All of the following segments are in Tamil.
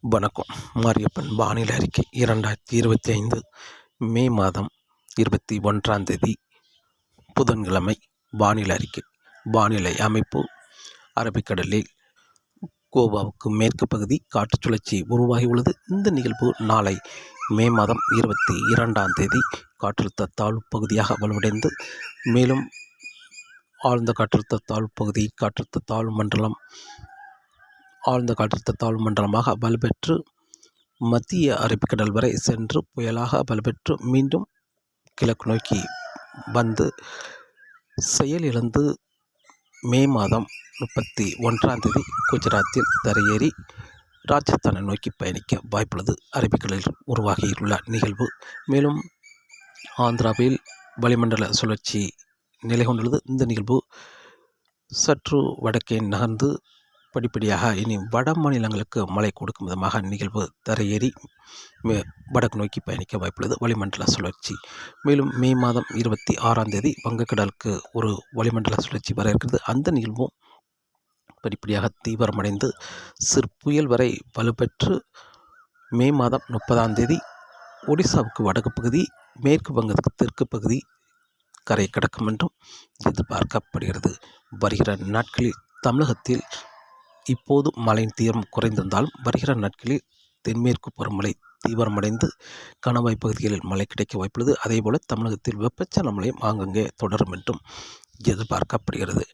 வணக்கம். மாரியப்பன் வானிலை அறிக்கை இரண்டாயிரத்தி இருபத்தி ஐந்து மே மாதம் இருபத்தி ஒன்றாம் தேதி புதன்கிழமை வானிலை அறிக்கை. வானிலை அமைப்பு அரபிக்கடலில் கோவாவுக்கு மேற்கு பகுதி காற்று சுழற்சி உருவாகியுள்ளது. இந்த நிகழ்வு நாளை மே மாதம் இருபத்தி இரண்டாம் தேதி காற்றழுத்த தாழ்வு பகுதியாக வலுவடைந்து மேலும் ஆழ்ந்த காற்றழுத்த தாழ்வு பகுதி காற்றழுத்த தாழ்வு மண்டலம் ஆழ்ந்த காற்றழுத்த தாழ்வு மண்டலமாக வலுப்பெற்று மத்திய அரபிக்கடல் வரை சென்று புயலாக வலுப்பெற்று மீண்டும் கிழக்கு நோக்கி வந்து செயலிழந்து மே மாதம் முப்பத்தி ஒன்றாம் தேதி குஜராத்தில் தரையேறி ராஜஸ்தானை நோக்கி பயணிக்க வாய்ப்புள்ளது. அரபிக்கடலில் உருவாகியுள்ள நிகழ்வு மேலும் ஆந்திராவில் வளிமண்டல சுழற்சி நிலை கொண்டுள்ளது இந்த நிகழ்வு சற்று வடக்கே நகர்ந்து படிப்படியாக இனி வட மாநிலங்களுக்கு மழை கொடுக்கும் விதமாக நிகழ்வு தரையேறி வடக்கு நோக்கி பயணிக்க வாய்ப்புள்ளது. வளிமண்டல சுழற்சி. மேலும் மே மாதம் இருபத்தி ஆறாம் தேதி வங்கக்கடலுக்கு ஒரு வளிமண்டல சுழற்சி வர இருக்கிறது. அந்த நிகழ்வும் படிப்படியாக தீவிரமடைந்து சிற்புயல் வரை வலுப்பெற்று மே மாதம் முப்பதாம் தேதி ஒடிசாவுக்கு வடக்கு பகுதி மேற்கு வங்கத்துக்கு தெற்கு பகுதி கரை கடக்கும் என்றும் எதிர்பார்க்கப்படுகிறது. வருகிற நாட்களில் தமிழகத்தில் இப்போது மழையின் தீவிரம் குறைந்திருந்தாலும் வருகிற நாட்களில் தென்மேற்கு பருவமழை தீவிரமடைந்து கணவாய் பகுதிகளில் மழை கிடைக்க வாய்ப்புள்ளது. அதேபோல தமிழகத்தில் வெப்பச்சல மழையும் ஆங்கங்கே தொடரும் என்றும் எதிர்பார்க்கப்படுகிறது.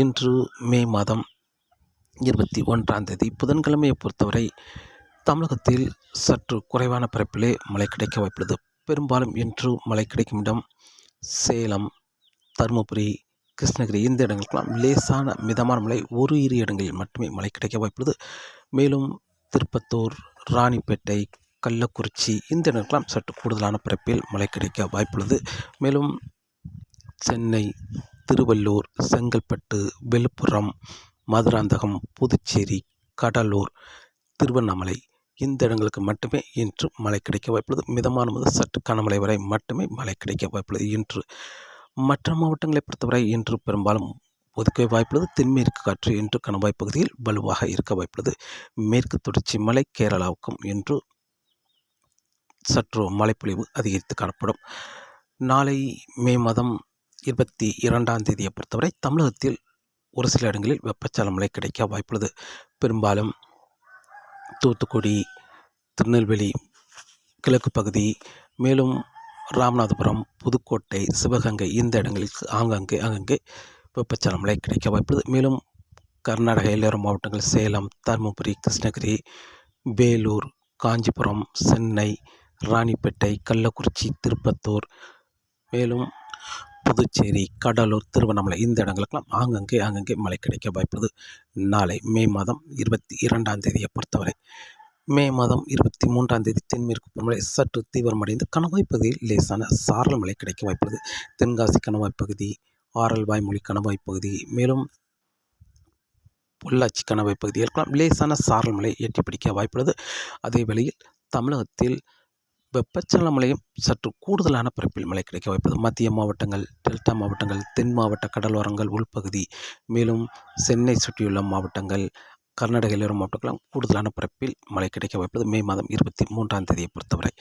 இன்று மே மாதம் இருபத்தி ஒன்றாம் தேதி புதன்கிழமையை பொறுத்தவரை தமிழகத்தில் சற்று குறைவான பரப்பிலே மழை கிடைக்க வாய்ப்புள்ளது. பெரும்பாலும் இன்று மழை கிடைக்கும் இடம் சேலம் தருமபுரி கிருஷ்ணகிரி இந்த இடங்களுக்கெல்லாம் லேசான மிதமான மழை ஒரு இரு இடங்களில் மட்டுமே மழை கிடைக்க வாய்ப்புள்ளது. மேலும் திருப்பத்தூர் ராணிப்பேட்டை கள்ளக்குறிச்சி இந்த இடங்களுக்கெல்லாம் சற்று கூடுதலான பிறப்பில் மழை கிடைக்க வாய்ப்புள்ளது. மேலும் சென்னை திருவள்ளூர் செங்கல்பட்டு விழுப்புரம் மதுராந்தகம் புதுச்சேரி கடலூர் திருவண்ணாமலை இந்த இடங்களுக்கு மட்டுமே இன்று மழை கிடைக்க வாய்ப்புள்ளது. மிதமான முதல் சற்று கனமழை வரை மட்டுமே மழை கிடைக்க வாய்ப்புள்ளது இன்று மற்ற மாவட்டங்களை பொறுத்தவரை இன்று பெரும்பாலும் ஒதுக்க வாய்ப்புள்ளது. தென்மேற்கு காற்று இன்று கணவாய் பகுதியில் வலுவாக இருக்க வாய்ப்புள்ளது. மேற்கு தொடர்ச்சி மலை கேரளாவுக்கும் இன்று சற்று மழைப்பொழிவு அதிகரித்து காணப்படும். நாளை மே மாதம் இருபத்தி இரண்டாம் தேதியை பொறுத்தவரை தமிழகத்தில் ஒரு சில இடங்களில் வெப்பச்சல மழை கிடைக்க வாய்ப்புள்ளது. பெரும்பாலும் தூத்துக்குடி திருநெல்வேலி கிழக்கு பகுதி மேலும் ராமநாதபுரம் புதுக்கோட்டை சிவகங்கை இந்த இடங்களுக்கு ஆங்காங்கே அங்கங்கே வெப்பச்சலம் மழை கிடைக்க வாய்ப்புள்ளது. மேலும் கர்நாடக எல்லோரும் மாவட்டங்கள் சேலம் தருமபுரி கிருஷ்ணகிரி வேலூர் காஞ்சிபுரம் சென்னை ராணிப்பேட்டை கள்ளக்குறிச்சி திருப்பத்தூர் மேலும் புதுச்சேரி கடலூர் திருவண்ணாமலை இந்த இடங்களுக்கெல்லாம் ஆங்கங்கே ஆங்கங்கே மழை கிடைக்க வாய்ப்புள்ளது. நாளை மே மாதம் இருபத்தி இரண்டாம் தேதியை பொறுத்தவரை மே மாதம் இருபத்தி மூன்றாம் தேதி தென்மேற்கு பருவமழை சற்று தீவிரமடைந்து கணவாய் பகுதியில் லேசான சாரல் மழை கிடைக்க வாய்ப்புள்ளது. தென்காசி கணவாய் பகுதி ஆரல் வாய்மொழி கணவாய் பகுதி மேலும் பொள்ளாச்சி கணவாய் பகுதிகளுக்கெல்லாம் லேசான சாரல் மழை எட்டி பிடிக்க வாய்ப்புள்ளது. அதே வேளையில் தமிழகத்தில் வெப்பச்சலன மழையும் சற்று கூடுதலான பரப்பில் மழை கிடைக்க வாய்ப்பது மத்திய மாவட்டங்கள் டெல்டா மாவட்டங்கள் தென் மாவட்ட கடலோரங்கள் உள்பகுதி மேலும் சென்னை சுற்றியுள்ள மாவட்டங்கள் கர்நாடக எல்லோரும் மாவட்டங்களும் கூடுதலான பரப்பில் மழை கிடைக்க வாய்ப்புள்ளது. மே மாதம் இருபத்தி மூன்றாம் தேதியை பொறுத்தவரை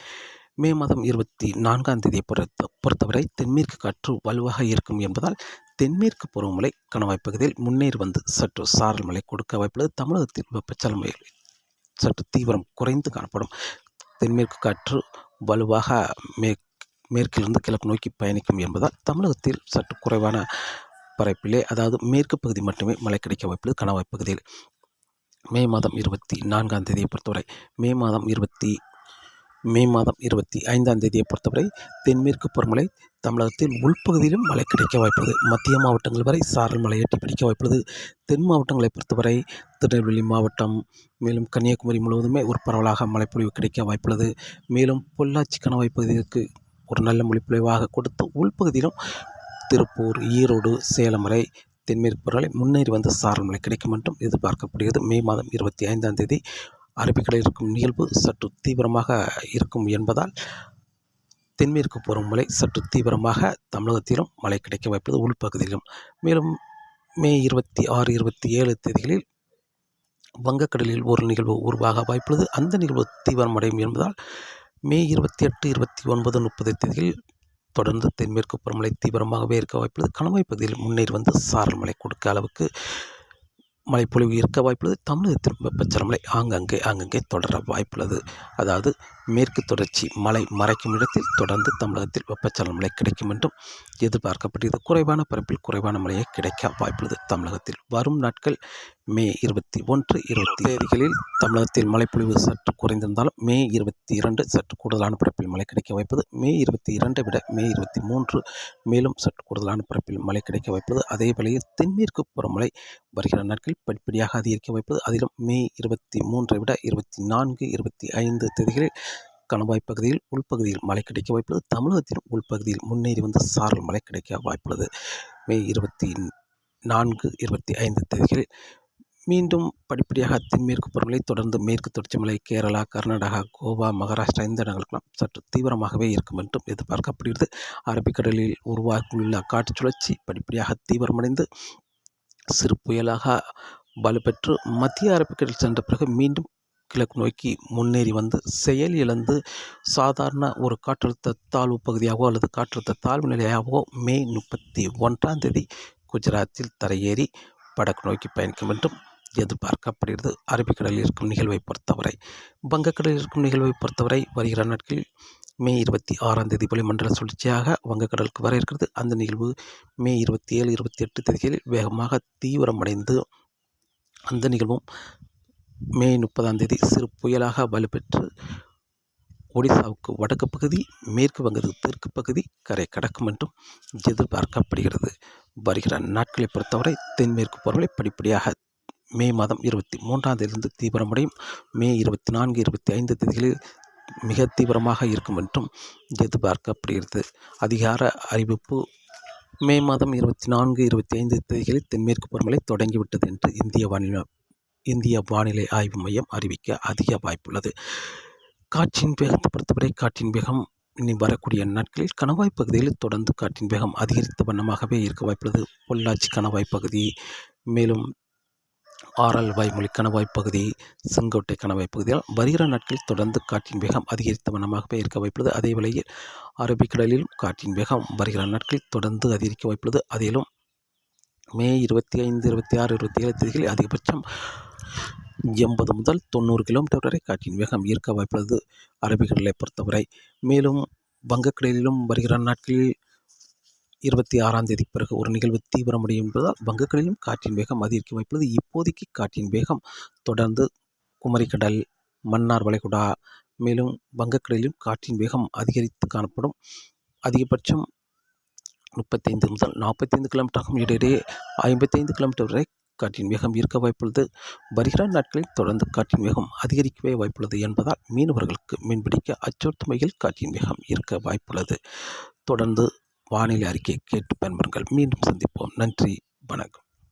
மே மாதம் இருபத்தி நான்காம் தேதியை பொறுத்த பொறுத்தவரை தென்மேற்கு காற்று வலுவாக இருக்கும் என்பதால் தென்மேற்கு பருவமழை கணவாய் பகுதியில் முன்னேறி வந்து சற்று சாரல் மழை கொடுக்க வாய்ப்புள்ளது. தமிழகத்தில் வெப்பச்சல மழை சற்று தீவிரம் குறைந்து காணப்படும். தென்மேற்கு காற்று வலுவாக மே மேற்கிலிருந்து கிழக்கு நோக்கி பயணிக்கும் என்பதால் தமிழகத்தில் சற்று குறைவான பரப்பிலே அதாவது மேற்கு பகுதி மட்டுமே மழை கிடைக்க வாய்ப்புள்ளது கணவாய் பகுதியில் மே மாதம் இருபத்தி நான்காம் தேதியை பொறுத்தவரை மே மாதம் இருபத்தி மே மாதம் இருபத்தி ஐந்தாம் தேதியை பொறுத்தவரை தென்மேற்கு பருவமழை தமிழகத்தில் உள்பகுதியிலும் மழை கிடைக்க வாய்ப்புள்ளது. மத்திய மாவட்டங்கள் வரை சாரல் மழை எட்டி பிடிக்க வாய்ப்புள்ளது. தென் மாவட்டங்களை பொறுத்தவரை திருநெல்வேலி மாவட்டம் மேலும் கன்னியாகுமரி முழுவதுமே ஒரு பரவலாக மழைப்பொழிவு கிடைக்க வாய்ப்புள்ளது. மேலும் பொள்ளாச்சி கணவாய் பகுதிக்கு ஒரு நல்ல மொழிப்பொழிவாக கொடுத்து உள்பகுதியிலும் திருப்பூர் ஈரோடு சேலம் வரை தென்மேற்கு பரவலை முன்னேறி வந்த சாரல் கிடைக்கும் என்றும் எதிர்பார்க்கப்படுகிறது மே மாதம் இருபத்தி ஐந்தாம் தேதி அரபிக்கடலில் இருக்கும் நிகழ்வு சற்று தீவிரமாக இருக்கும் என்பதால் தென்மேற்கு பருவமழை சற்று தீவிரமாக தமிழகத்திலும் மழை கிடைக்க வாய்ப்பது உள்பகுதியிலும். மேலும் மே இருபத்தி ஆறு இருபத்தி ஏழு தேதிகளில் வங்கக்கடலில் ஒரு நிகழ்வு உருவாக வாய்ப்புள்ளது. அந்த நிகழ்வு தீவிரமடையும் என்பதால் மே இருபத்தி எட்டு இருபத்தி ஒன்பது முப்பது தேதியில் தொடர்ந்து தென்மேற்கு பருவமழை தீவிரமாகவே இருக்க வாய்ப்புள்ளது. கணவாய் பகுதியில் முன்னேறி வந்து சாரல் மழை கொடுக்க அளவுக்கு மழைப்பொழிவு இருக்க வாய்ப்புள்ளது. தமிழகத்தில் வெப்பச்சலமலை ஆங்கங்கே ஆங்கங்கே தொடர வாய்ப்புள்ளது. அதாவது மேற்கு தொடர்ச்சி மலை மறைக்கும் இடத்தில் தொடர்ந்து தமிழகத்தில் வெப்பச்சலமலை கிடைக்கும் என்றும் எதிர்பார்க்கப்படுகிறது குறைவான பரப்பில் குறைவான மழையே கிடைக்க வாய்ப்புள்ளது. தமிழகத்தில் வரும் நாட்கள் மே இருபத்தி ஒன்று இருபத்தி தேதிகளில் தமிழகத்தில் மழைப்பொழிவு சற்று குறைந்திருந்தாலும் மே இருபத்தி இரண்டு சற்று கூடுதலான பரப்பில் மழை கிடைக்க வாய்ப்பது மே இருபத்தி இரண்டை விட மே இருபத்தி மூன்று மேலும் சற்று கூடுதலான பரப்பில் மழை கிடைக்க வாய்ப்பது அதே வேளையில் தென்மேற்கு புறமழை வருகிற நாட்களில் படிப்படியாக அதிகரிக்க வாய்ப்பது அதிலும் மே இருபத்தி மூன்றை விட இருபத்தி நான்கு இருபத்தி ஐந்து தேதிகளில் கணவாய் பகுதியில் உள்பகுதியில் மழை கிடைக்க வாய்ப்புள்ளது தமிழகத்தின் உள்பகுதியில் முன்னேறி வந்து சாரல் மழை கிடைக்க வாய்ப்புள்ளது. மே இருபத்தி நான்கு இருபத்தி ஐந்து தேதிகளில் மீண்டும் படிப்படியாக தென்மேற்கு பருவமழை தொடர்ந்து மேற்கு தொடர்ச்சி மலை கேரளா கர்நாடகா கோவா மகாராஷ்டிரா இந்த இடங்களுக்கெல்லாம் சற்று தீவிரமாகவே இருக்கும் என்றும் எதிர்பார்க்கப்படுகிறது. அரபிக்கடலில் உருவாகியுள்ள காற்று சுழற்சி படிப்படியாக தீவிரமடைந்து சிறு புயலாக வலுப்பெற்று மத்திய அரபிக்கடல் சென்ற பிறகு மீண்டும் கிழக்கு நோக்கி முன்னேறி வந்து செயல் இழந்து சாதாரண ஒரு காற்றழுத்த தாழ்வு பகுதியாகவோ அல்லது காற்றழுத்த தாழ்வு நிலையாகவோ மே முப்பத்தி ஒன்றாம் தேதி குஜராத்தில் தரையேறி வடக்கு நோக்கி பயணிக்கும் என்றும் எதிர்பார்க்கப்படுகிறது. அரபிக்கடலில் இருக்கும் நிகழ்வை பொறுத்தவரை வங்கக்கடலில் இருக்கும் நிகழ்வை பொறுத்தவரை வருகிற நாட்களில் மே இருபத்தி ஆறாம் தேதி வளிமண்டல சுழற்சியாக வங்கக்கடலுக்கு வர இருக்கிறது. அந்த நிகழ்வு மே இருபத்தி ஏழு இருபத்தி எட்டு தேதிகளில் வேகமாக தீவிரமடைந்து அந்த நிகழ்வும் மே முப்பதாம் தேதி சிறு புயலாக வலுப்பெற்று ஒடிசாவுக்கு வடக்கு பகுதி மேற்கு வங்கத்துக்கு தெற்கு பகுதி கரை கடக்கும் என்றும் எதிர்பார்க்கப்படுகிறது. வருகிற நாட்களை பொறுத்தவரை தென்மேற்கு பருவமழை படிப்படியாக மே மாதம் இருபத்தி மூன்றாம் தேதியிலிருந்து தீவிரமடையும் மே இருபத்தி நான்கு இருபத்தி ஐந்து தேதிகளில் மிக தீவிரமாக இருக்கும் என்றும் எதிர்பார்க்கப்படுகிறது அதிகார அறிவிப்பு மே மாதம் இருபத்தி நான்கு இருபத்தி ஐந்து தேதிகளில் தென்மேற்கு பருவமழை தொடங்கிவிட்டது என்று இந்திய வானிலை இந்திய வானிலை ஆய்வு மையம் அறிவிக்க அதிக வாய்ப்புள்ளது. காற்றின் வேகத்தை பொறுத்தவரை காற்றின் வேகம் இனி வரக்கூடிய நாட்களில் கணவாய் பகுதியில் தொடர்ந்து காற்றின் வேகம் அதிகரித்த வண்ணமாகவே இருக்க வாய்ப்புள்ளது. பொள்ளாச்சி கணவாய் பகுதி மேலும் ஆரல் வாய்மொழி கணவாய் பகுதி செங்கோட்டை கணவாய் பகுதியால் வருகிற நாட்களில் தொடர்ந்து காற்றின் வேகம் அதிகரித்த வண்ணமாகவே இருக்க வாய்ப்புள்ளது. அதே வேளையில் அரபிக்கடலிலும் காற்றின் வேகம் வருகிற நாட்களில் தொடர்ந்து அதிகரிக்க வாய்ப்புள்ளது. அதிலும் மே இருபத்தி ஐந்து இருபத்தி ஆறு இருபத்தி ஏழு தேதிகளில் அதிகபட்சம் எண்பது முதல் தொண்ணூறு கிலோமீட்டர் வரை காற்றின் வேகம் ஈர்க்க வாய்ப்புள்ளது. அரபிக்கடலை பொறுத்தவரை மேலும் வங்கக்கடலிலும் வருகிற நாட்களில் இருபத்தி ஆறாம் தேதி பிறகு ஒரு நிகழ்வு தீவிரமடையும் என்பதால் வங்கக்கடலிலும் காற்றின் வேகம் அதிகரிக்க வாய்ப்புள்ளது. இப்போதைக்கு காற்றின் வேகம் தொடர்ந்து குமரிக்கடல் மன்னார் வளைகுடா மேலும் வங்கக்கடலிலும் காற்றின் வேகம் அதிகரித்து காணப்படும். அதிகபட்சம் முப்பத்தைந்து முதல் நாற்பத்தைந்து கிலோமீட்டராகும். இடையிடையே ஐம்பத்தைந்து கிலோமீட்டர் வரை காற்றின் வேகம் இருக்க வாய்ப்புள்ளது. வருகிற நாட்களில் தொடர்ந்து காற்றின் வேகம் அதிகரிக்கவே வாய்ப்புள்ளது என்பதால் மீனவர்களுக்கு மீன்பிடிக்க அச்சுறுத்தும் வகையில் காற்றின் வேகம் இருக்க வாய்ப்புள்ளது. தொடர்ந்து வானிலை அறிக்கை கேட்டு பயன்பெறுங்கள் மீண்டும் சந்திப்போம். நன்றி. வணக்கம்.